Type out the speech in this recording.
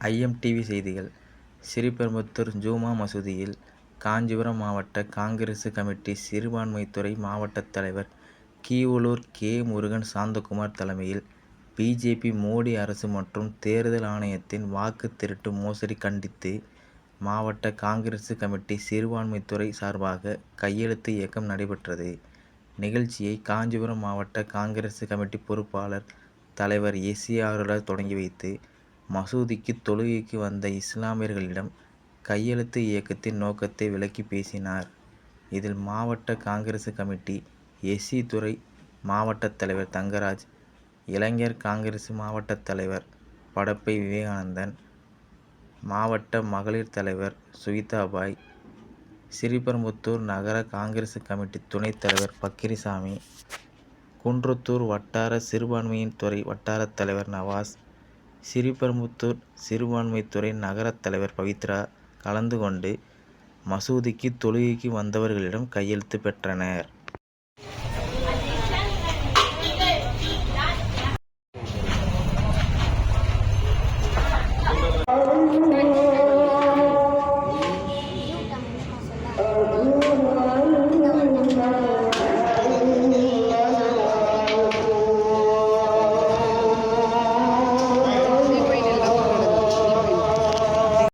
IMDb செய்திகள் ஸ்ரீபெரும்புத்தூர் ஜூமா மசூதியில் காஞ்சிபுரம் மாவட்ட காங்கிரசு கமிட்டி சிறுபான்மைத்துறை மாவட்ட தலைவர் கீவலூர் கே. முருகன் சாந்தகுமார் தலைமையில் பிஜேபி மோடி அரசு மற்றும் தேர்தல் ஆணையத்தின் வாக்கு திருட்டு மோசடி கண்டித்து மாவட்ட காங்கிரசு கமிட்டி சிறுபான்மைத்துறை சார்பாக கையெழுத்து இயக்கம் நடைபெற்றது. நிகழ்ச்சியை காஞ்சிபுரம் மாவட்ட காங்கிரசு கமிட்டி பொறுப்பாளர் தலைவர் எஸ்சிஆருடன் தொடங்கி வைத்து மசூதிக்கு தொழுகைக்கு வந்த இஸ்லாமியர்களிடம் கையெழுத்து இயக்கத்தின் நோக்கத்தை விளக்கி பேசினார். இதில் மாவட்ட காங்கிரஸ் கமிட்டி எஸ்சி துறை மாவட்ட தலைவர் தங்கராஜ், இளைஞர் காங்கிரஸ் மாவட்ட தலைவர் படப்பை விவேகானந்தன், மாவட்ட மகளிர் தலைவர் சுகிதாபாய், ஸ்ரீபெரும்புத்தூர் நகர காங்கிரஸ் கமிட்டி துணைத் தலைவர் பக்கிரிசாமி, குன்றத்தூர் வட்டார சிறுபான்மையின் துறை வட்டார தலைவர் நவாஸ், சிறிபெரும்புத்தூர் சிறுபான்மைத்துறை நகரத் தலைவர் பவித்ரா கலந்து கொண்டு மசூதிக்கு தொழுகைக்கு வந்தவர்களிடம் கையெழுத்து பெற்றனர்.